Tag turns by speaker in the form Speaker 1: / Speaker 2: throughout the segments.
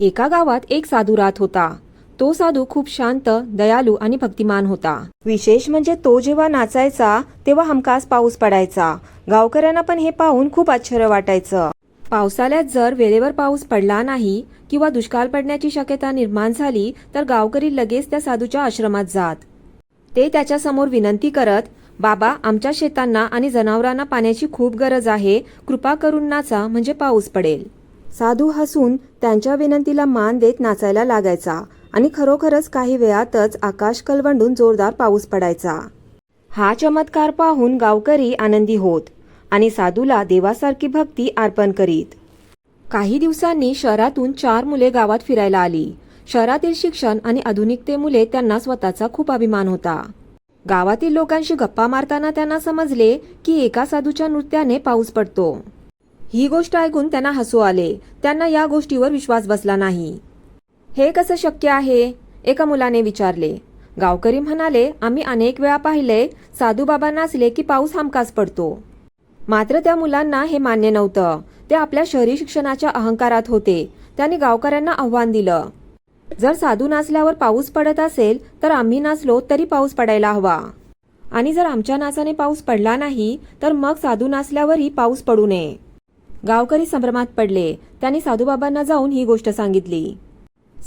Speaker 1: एका गावात एक साधू राहत होता. तो साधू खूप शांत दयालू आणि भक्तिमान होता. विशेष म्हणजे तो जेव्हा नाचायचा तेव्हा हमखास पाऊस पडायचा. गावकऱ्यांना पण हे पाहून खूप आश्चर्य वाटायचं. पावसाळ्यात जर वेळेवर पाऊस पडला नाही किंवा दुष्काळ पडण्याची शक्यता निर्माण झाली तर गावकरी लगेच त्या साधूच्या आश्रमात जात. ते त्याच्यासमोर विनंती करत बाबा आमच्या शेतांना आणि जनावरांना पाण्याची खूप गरज आहे. कृपा करून नाचा म्हणजे पाऊस पडेल. साधू हसून त्यांच्या विनंतीला मान देत नाचायला लागायचा आणि खरोखरच काही वेळातच आकाश कलवंडून जोरदार पाऊस पडायचा. हा चमत्कार पाहून गावकरी आनंदी होत आणि साधूला देवासारखी भक्ती अर्पण करीत. काही दिवसांनी शहरातून चार मुले गावात फिरायला आली. शहरातील शिक्षण आणि आधुनिकतेमुळे त्यांना स्वतःचा खूप अभिमान होता. गावातील लोकांशी गप्पा मारताना त्यांना समजले की एका साधूच्या नृत्याने पाऊस पडतो. ही गोष्ट ऐकून त्यांना हसू आले. त्यांना या गोष्टीवर विश्वास बसला नाही. हे कसं शक्य आहे? एका मुलाने विचारले. गावकरी म्हणाले आम्ही अनेक वेळा पाहिले साधूबाबा नाचले की पाऊस हमखास पडतो. मात्र त्या मुलांना हे मान्य नव्हतं. ते आपल्या शहरी शिक्षणाच्या अहंकारात होते. त्यांनी गावकऱ्यांना आव्हान दिलं. जर साधू नाचल्यावर पाऊस पडत असेल तर आम्ही नाचलो तरी पाऊस पडायला हवा. आणि जर आमच्या नाचाने पाऊस पडला नाही तर मग साधू नाचल्यावरही पाऊस पडू नये. गावकरी संभ्रमात पडले. त्यांनी साधूबाबांना जाऊन ही गोष्ट सांगितली.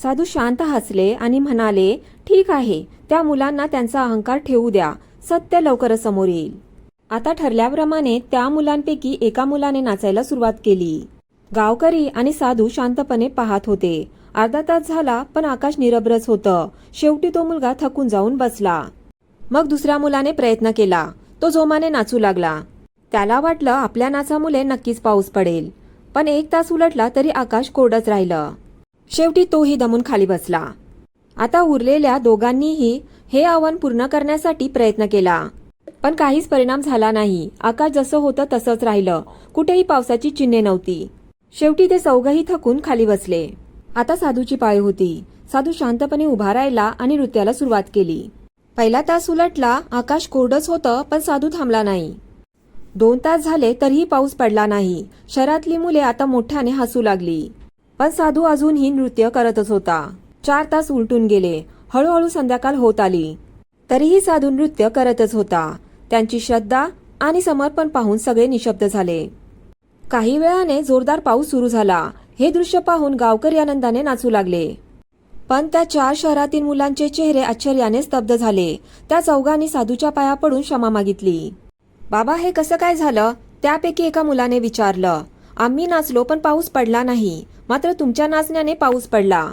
Speaker 1: साधू शांत हसले आणि म्हणाले ठीक आहे. त्या मुलांना त्यांचा अहंकार ठेवू द्या. सत्य लवकरच समोर येईल. आता ठरल्याप्रमाणे त्या मुलांपैकी एका मुलाने नाचायला सुरुवात केली. गावकरी आणि साधू शांतपणे पाहत होते. अर्धा तास झाला पण आकाश निरभ्रच होतं. शेवटी तो मुलगा थकून जाऊन बसला. मग दुसऱ्या मुलाने प्रयत्न केला. तो जोमाने नाचू लागला. त्याला वाटलं आपल्या नाचामुळे नक्कीच पाऊस पडेल. पण एक तास उलटला तरी आकाश कोरडच राहिलं. शेवटी तोही दमून खाली बसला. आता उरलेल्या दोघांनीही हे आव्हान पूर्ण करण्यासाठी प्रयत्न केला. पण काहीच परिणाम झाला नाही. आकाश जसं होतं तसंच राहिलं. कुठेही पावसाची चिन्हे नव्हती. शेवटी ते चौघही थकून खाली बसले. आता साधूची पाळी होती. साधू शांतपणे उभा राहिला आणि नृत्याला सुरुवात केली. पहिला तास उलटला आकाश कोरडच होतं पण साधू थांबला नाही. दोन तास झाले तरीही पाऊस पडला नाही. शहरातली मुले आता मोठ्याने हसू लागली. पण साधू अजूनही नृत्य करतच होता. चार तास उलटून गेले. हळूहळू संध्याकाळ होत आली. तरीही साधू नृत्य करतच होता. त्यांची श्रद्धा आणि समर्पण पाहून सगळे निशब्द झाले. काही वेळाने जोरदार पाऊस सुरू झाला. हे दृश्य पाहून गावकरी आनंदाने नाचू लागले. पण त्या चार शहरातील मुलांचे चेहरे आश्चर्याने स्तब्ध झाले. त्या चौघांनी साधूच्या पाया पडून क्षमा मागितली. बाबा हे कसं काय झालं? त्यापैकी एका मुलाने विचारलं आम्ही नाचलो पण पाऊस पडला नाही. मात्र तुमच्या नाचण्याने पाऊस पडला.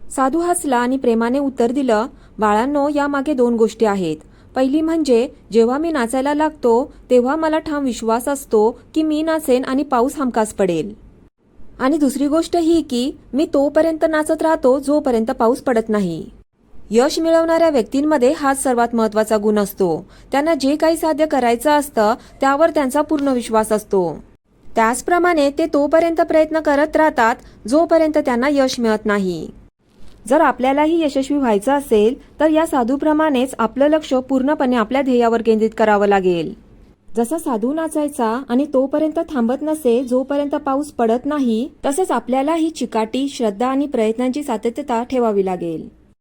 Speaker 1: साधू हसला आणि प्रेमाने उत्तर दिलं बाळांनो यामागे दोन गोष्टी आहेत. पहिली म्हणजे जेव्हा मी नाचायला लागतो तेव्हा मला ठाम विश्वास असतो की मी नाचेन आणि पाऊस हमखास पडेल. आणि दुसरी गोष्ट ही की मी तोपर्यंत नाचत राहतो जोपर्यंत पाऊस पडत नाही. यश मिळवणाऱ्या व्यक्तींमध्ये हाच सर्वात महत्त्वाचा गुण असतो. त्यांना जे काही साध्य करायचं असतं त्यावर त्यांचा पूर्ण विश्वास असतो. त्याचप्रमाणे ते तोपर्यंत प्रयत्न करत राहतात जोपर्यंत त्यांना यश मिळत नाही. जर आपल्यालाही यशस्वी व्हायचं असेल तर या साधूप्रमाणेच आपलं लक्ष पूर्णपणे आपल्या ध्येयावर केंद्रित करावं लागेल. जसा साधू नाचायचा आणि तोपर्यंत थांबत नसे जोपर्यंत पाऊस पडत नाही तसंच आपल्यालाही चिकाटी श्रद्धा आणि प्रयत्नांची सातत्यता ठेवावी लागेल.